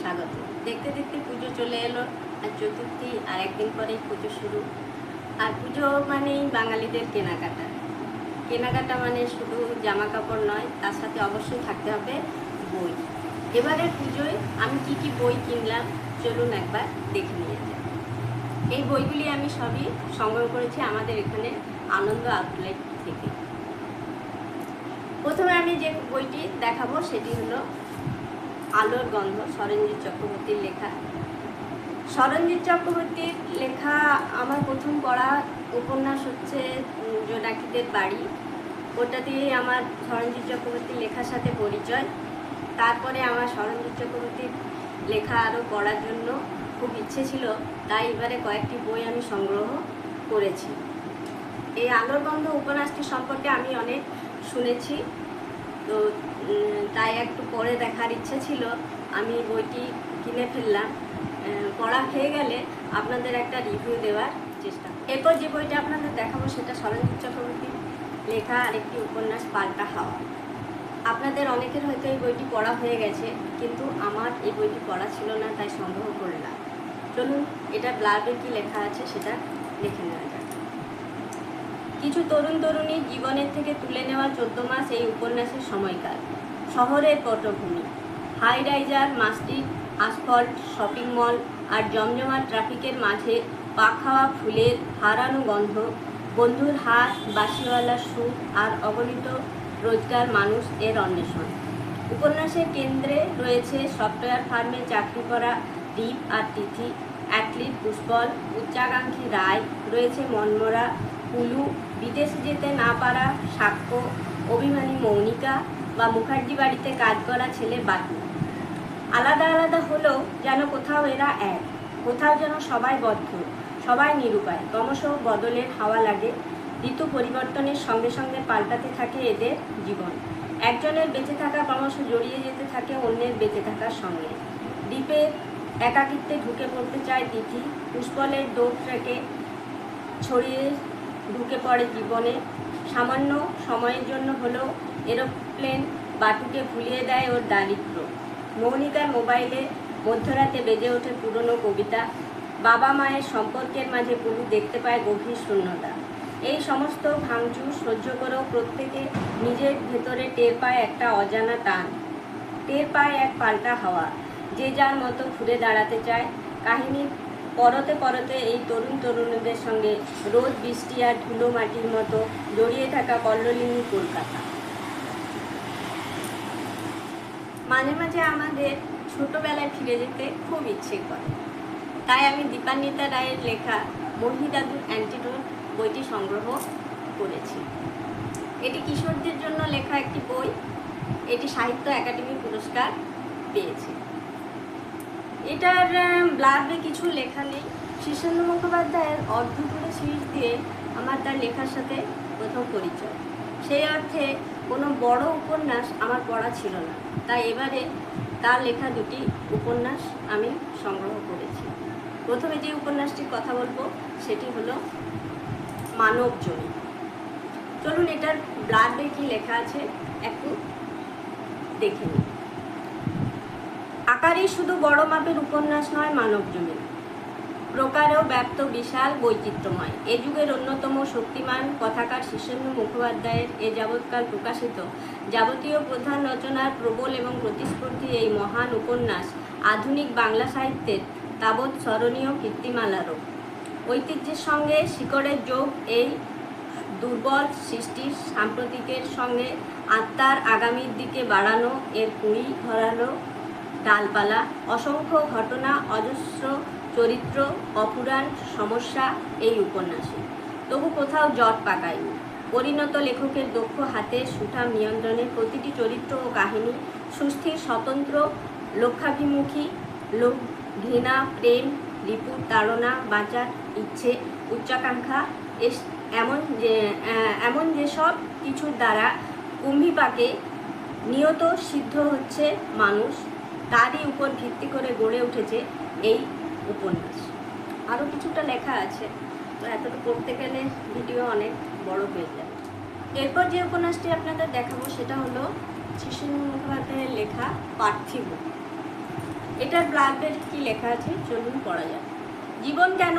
স্বাগত। দেখতে দেখতে পুজো চলে এলো আর চতুর্থী আর একদিন পরেই পুজো শুরু। আর পুজো মানেই বাঙালিদের কেনাকাটা। কেনাকাটা মানে শুধু জামা কাপড় নয়, তার সাথে অবশ্যই থাকতে হবে বই। এবারের পুজোয় আমি কি কি বই কিনলাম, চলুন একবার দেখে নিয়ে যাই। এই বইগুলি আমি সবই সংগ্রহ করেছি আমাদের এখানে আনন্দ আউটলেট থেকে। প্রথমে আমি যে বইটি দেখাবো সেটি হলো আলোর গন্ধ সরঞ্জিৎ চক্রবর্তীর লেখা। সরঞ্জিৎ চক্রবর্তীর লেখা, আমার প্রথম পড়া উপন্যাস হচ্ছে জোনাকিদের বাড়ি। ওটা দিয়েই আমার সরঞ্জিৎ চক্রবর্তীর লেখার সাথে পরিচয়। তারপরে আমার সরঞ্জিৎ চক্রবর্তীর লেখা আরও পড়ার জন্য খুব ইচ্ছে ছিল, তাই এবারে কয়েকটি বই আমি সংগ্রহ করেছি। এই আলোর গন্ধ উপন্যাসটি সম্পর্কে আমি অনেক শুনেছি। তো তাই একটু পরে দেখার ইচ্ছে ছিল। আমি বইটি কিনে ফেললাম। পড়া হয়ে গেলে আপনাদের একটা রিভিউ দেওয়ার চেষ্টা এরপর যে বইটা আপনাদের দেখাবো সেটা সরঞ্জিৎ চক্রবর্তীর লেখা আরেকটি উপন্যাস, পাল্টা হাওয়া। আপনাদের অনেকের হয়তো এই বইটি পড়া হয়ে গেছে, কিন্তু আমার এই বইটি পড়া ছিল না, তাই সংগ্রহ করলাম। চলুন, এটা ব্লাবে কি লেখা আছে, সেটা দেখে নেওয়া যাক। কিছু তরুণ তরুণী জীবনের থেকে তুলে নেওয়া চোদ্দ মাস এই উপন্যাসের সময়কাল। শহরের পটভূমি। High riser mastic asphalt shopping mall আর জমজমাট ট্রাফিকের মাঝে পাক খাওয়া ফুলের হারানো গন্ধ, বন্ধুর হাত বাসিওয়ালার সুখ আর অগণিত রোজগার মানুষ এর অন্বেষণ। উপন্যাসের কেন্দ্রে রয়েছে সফটওয়্যার ফার্মে চাকরি করা দীপ আর তিথি, অ্যাথলিট, পুষ্পল, উচ্চাকাঙ্ক্ষী রায়, রয়েছে মনমরা কুলু, বিদেশে যেতে না পারা সাক্ষ্য, অভিমানী মৌনিকা বা মুখার্জি বাড়িতে কাজ করা ছেলে বাটু আলাদা আলাদা হলেও যেন কোথাও এরা এক, কোথাও যেন সবাই বদ্ধ, সবাই নিরুপায়। ক্রমশ বদলের হাওয়া লাগে, ঋতু পরিবর্তনের সঙ্গে সঙ্গে পাল্টাতে থাকে এদের জীবন। একজনের বেঁচে থাকা ক্রমশ জড়িয়ে যেতে থাকে অন্যের বেঁচে থাকার সঙ্গে। দ্বীপের একাকিত্বে ঢুকে পড়তে চায় তিথি, পুষ্পলের দৌড় ট্রেকে ছড়িয়ে ঢুকে পড়ে জীবনে। সামান্য সময়ের জন্য হলেও এরোপ্লেন বাটুকে ভুলিয়ে দেয় ওর দারিদ্র। মৌনিকার মোবাইলে মধ্যরাতে বেজে ওঠে পুরনো কবিতা। বাবা মায়ের সম্পর্কের মাঝে পুরু দেখতে পায় গভীর শূন্যতা। এই সমস্ত ভাঙচুর সহ্য করেও প্রত্যেকে নিজের ভেতরে টের পায় একটা অজানা টান। টের পায় এক পাল্টা হাওয়া। যে যার মতো ঘুরে দাঁড়াতে চায়। কাহিনী পরতে পরতে এই তরুণ তরুণীদের সঙ্গে রোদ, বৃষ্টি আর ধুলো মাটির মতো জড়িয়ে থাকা কল্লোলিনী কলকাতা। মাঝে মাঝে আমাদের ছোটবেলায় ফিরে যেতে খুব ইচ্ছে করে। তাই আমি দীপান্বিতা রায়ের লেখা মহিদাদুর অ্যান্টিডোট বইটি সংগ্রহ করেছি। এটি কিশোরদের জন্য লেখা একটি বই। এটি সাহিত্য একাডেমি পুরস্কার পেয়েছে। এটার ব্লাগে কিছু লেখা নেই। শীর্ষেন্দু মুখোপাধ্যায়ের অর্ধপুরে সিরিজ দিয়ে আমার তার লেখার সাথে প্রথম পরিচয়। সেই অর্থে কোনো বড় উপন্যাস আমার পড়া ছিল না। তাই এবারে তার লেখা দুটি উপন্যাস আমি সংগ্রহ করেছি। প্রথমে যে উপন্যাসটির কথা বলব, সেটি হলো মানব জমি চলুন এটার ব্লাগে কি লেখা আছে একটু দেখে নিই। আকারই শুধু বড় মাপের উপন্যাস নয়, মানব জমি প্রকারেও ব্যাপ্ত, বিশাল, বৈচিত্র্যময়। এ যুগের অন্যতম শক্তিমান কথাকার শীর্ষেন্দু মুখোপাধ্যায়ের এ যাবৎকাল প্রকাশিত যাবতীয় প্রধান রচনার প্রবল এবং প্রতিস্পর্ধী এই মহান উপন্যাস আধুনিক বাংলা সাহিত্যের তাবৎ স্মরণীয় কীর্তিমালারও ঐতিহ্যের সঙ্গে শিকড়ের যোগ এই দুর্বল সৃষ্টির সাম্প্রতিকের সঙ্গে আত্মার আগামীর দিকে বাড়ানো, এর কুড়ি ধরালো ডালপালা, অসংখ্য ঘটনা, অজস্র চরিত্র, অপুরাণ সমস্যা এই উপন্যাসে। তবু কোথাও জট পাকায়নি। পরিণত লেখকের দক্ষ হাতে সুঠাম নিয়ন্ত্রণে প্রতিটি চরিত্র ও কাহিনী সুস্থির, স্বতন্ত্র, লক্ষ্যাভিমুখী, লোক, ঘৃণা, প্রেম রিপুর তাড়না বাঁচার ইচ্ছে, উচ্চাকাঙ্ক্ষা এমন যে এমন যেসব কিছুর দ্বারা কুম্ভিপাকে নিয়ত সিদ্ধ হচ্ছে মানুষ। তারই উপর ভিত্তি করে গড়ে উঠেছে এই উপন্যাস। আরও কিছুটা লেখা আছে, তো এতটা পড়তে গেলে ভিডিও অনেক বড় হয়ে যাবে এরপর যে উপন্যাসটি আপনাদের দেখাবো, সেটা হলো শিশু মুখোপাধ্যায়ের লেখা পার্থিব। এটার ব্লাডে কি লেখা আছে, চলুন পড়া যাক। জীবন কেন,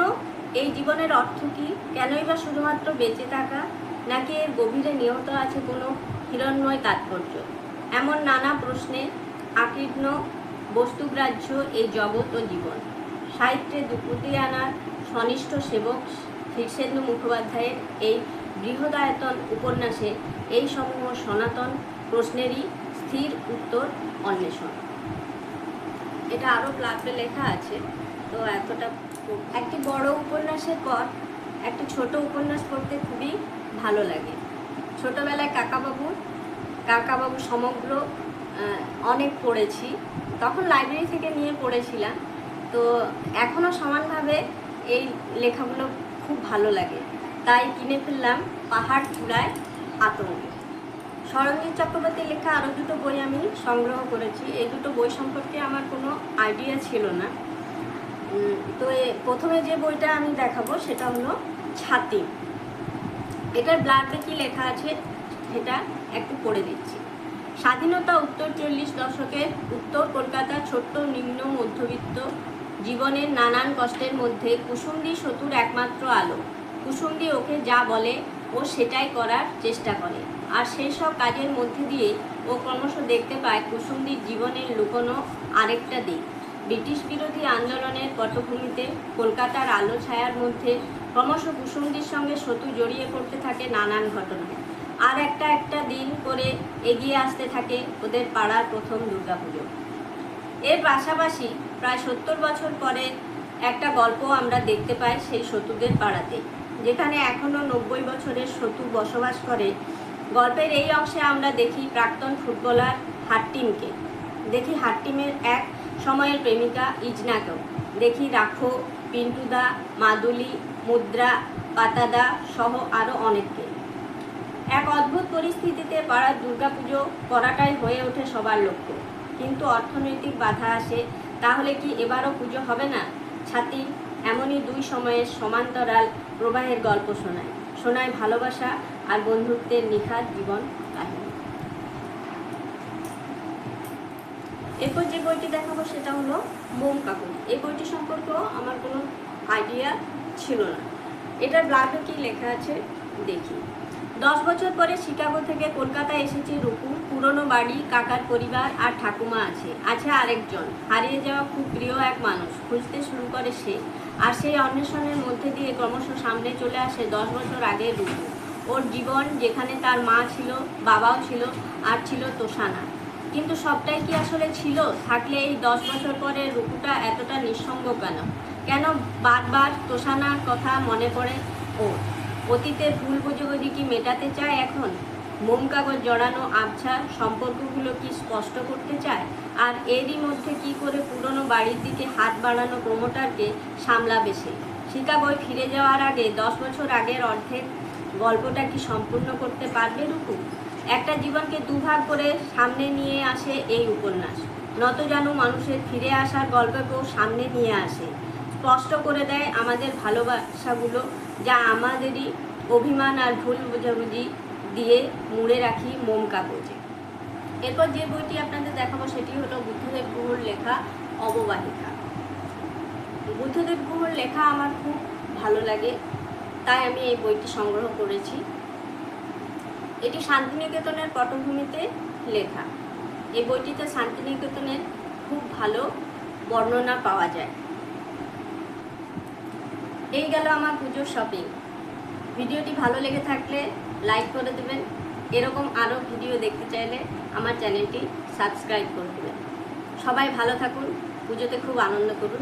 এই জীবনের অর্থ কি, কেনই বা শুধুমাত্র বেঁচে থাকা, নাকি এর গভীরে নিহত আছে কোনো হিরণ্ময় তাৎপর্য? এমন নানা প্রশ্নে আকীর্ণ বস্তুগ্রাহ্য এই জগৎ ও জীবন। সাহিত্যে দুপুতি আনার সনিষ্ঠ সেবক শীর্ষেন্দু মুখোপাধ্যায়ের এই বৃহদায়তন উপন্যাসে এই সমূহ সনাতন প্রশ্নেরই স্থির উত্তর অন্বেষণ। এটা আরও প্লাপে লেখা আছে, তো এতটা একটি বড় উপন্যাসের পর একটি ছোট উপন্যাস পড়তে খুবই ভালো লাগে। ছোটবেলায় কাকাবাবু কাকাবাবু সমগ্র অনেক পড়েছি। তখন লাইব্রেরি থেকে নিয়ে পড়েছিলাম। তো এখনও সমানভাবে এই লেখাগুলো খুব ভালো লাগে। তাই কিনে ফেললাম পাহাড় চূড়ায় আতঙ্ক সরঞ্জিৎ চক্রবর্তীর লেখা আরও দুটো বই আমি সংগ্রহ করেছি। এই দুটো বই সম্পর্কে আমার কোনো আইডিয়া ছিল না। তো প্রথমে যে বইটা আমি দেখাবো সেটা হলো ছাতি। এটার ব্লাডে কি লেখা আছে সেটা একটু পড়ে দিচ্ছি স্বাধীনতা উত্তর চল্লিশ দশকের উত্তর কলকাতার ছোট্ট নিম্ন মধ্যবিত্ত জীবনের নানান কষ্টের মধ্যে কুসুমদি সতুর একমাত্র আলো। কুসুমদি ওকে যা বলে, ও সেটাই করার চেষ্টা করে। আর সেই সব কাজের মধ্যে দিয়ে ও ক্রমশ দেখতে পায় কুসুমদির জীবনের লুকোনো আরেকটা দিক। ব্রিটিশ বিরোধী আন্দোলনের পটভূমিতে কলকাতার আলো ছায়ার মধ্যে ক্রমশ কুসুমদির সঙ্গে সতু জড়িয়ে পড়তে থাকে নানান ঘটনায়। আর একটা একটা দিন করে এগিয়ে আসতে থাকে ওদের পাড়ার প্রথম দুর্গাপুজো। এর পাশাপাশি প্রায় সত্তর বছর পরে একটা গল্প আমরা দেখতে পাই সেই সতুদের পাড়াতে, যেখানে এখনও নব্বই বছরের সতু বসবাস করে। গল্পের এই অংশে আমরা দেখি প্রাক্তন ফুটবলার হাট্টিমকে। দেখি হাট্টিমের এক সময়ের প্রেমিকা ইজনাকেও। দেখি রাখো, পিন্টুদা, মাদুলি, মুদ্রা, পাতাদা সহ আরও অনেককে। এক অদ্ভুত পরিস্থিতিতে পাড়ার দুর্গাপুজো করাটাই হয়ে ওঠে সবার লক্ষ্য। কিন্তু অর্থনৈতিক বাধা আসে, তাহলে কি এবারও পুজো হবে না? ছাতি, এমনই দুই সময়ের সমান্তরাল প্রবাহের গল্প শোনায়। শোনায় ভালোবাসা আর বন্ধুত্বের নিখাত জীবন কাহিনী। এরপর যে বইটি দেখাবো সেটা হলো মোম কাকুর। এই বইটি সম্পর্কেও আমার কোনো আইডিয়া ছিল না। এটার ব্লাগে কি লেখা আছে, দেখি। দশ বছর পরে শিকাগো থেকে কলকাতা এসেছে রূপু। পুরনো বাড়ি, কাকার পরিবার আর ঠাকুমা আছে। আছে আরেকজন। হারিয়ে যাওয়া খুব প্রিয় এক মানুষ। খুঁজতে শুরু করে সে। আর সেই অন্বেষণের মধ্যে দিয়ে ক্রমশ সামনে চলে আসে দশ বছর আগে রূপু। ওর জীবন, যেখানে তার মা ছিল, বাবাও ছিল, আর ছিল তোষানা। কিন্তু সবটাই কি আসলে ছিল? থাকলে এই দশ বছর পরে রূপুটা এতটা নিঃসঙ্গ কেন? কেন বারবার তোষানার কথা মনে পড়ে ওর? অতীতের ভুল বুঝোগুজি কি মেটাতে চায় এখন? মোম কাগজ জড়ানো আবছা সম্পর্কগুলো কি স্পষ্ট করতে চায়? আর এরই মধ্যে কি করে পুরনো বাড়ির দিকে হাত বাড়ানো প্রমোটারকে সামলাবে সে? শিকাগোয় ফিরে যাওয়ার আগে দশ বছর আগের অর্ধেক গল্পটা কি সম্পূর্ণ করতে পারবে রুকু একটা জীবনকে দুভাগ করে সামনে নিয়ে আসে এই উপন্যাস। নত যেন মানুষের ফিরে আসার গল্পকেও সামনে নিয়ে আসে। স্পষ্ট করে দেয় আমাদের ভালোবাসাগুলো যা আমাদেরই অভিমান আর ভুল বোঝাবুঝি দিয়ে মুড়ে রাখি মোম কাগজে। এরপর যে বইটি আপনাদের দেখাবো সেটি হলো বুদ্ধদেব গুহর লেখা অববাহিকা। বুদ্ধদেব গুহর লেখা আমার খুব ভালো লাগে, তাই আমি এই বইটি সংগ্রহ করেছি। এটি শান্তিনিকেতনের পটভূমিতে লেখা। এই বইটিতে শান্তিনিকেতনের খুব ভালো বর্ণনা পাওয়া যায়। এই গেল আমার পুজোর শপিং ভিডিওটি ভালো লেগে থাকলে লাইক করে দেবেন। এরকম আরও ভিডিও দেখতে চাইলে আমার চ্যানেলটি সাবস্ক্রাইব করে দেবেন। সবাই ভালো থাকুন, পুজোতে খুব আনন্দ করুন।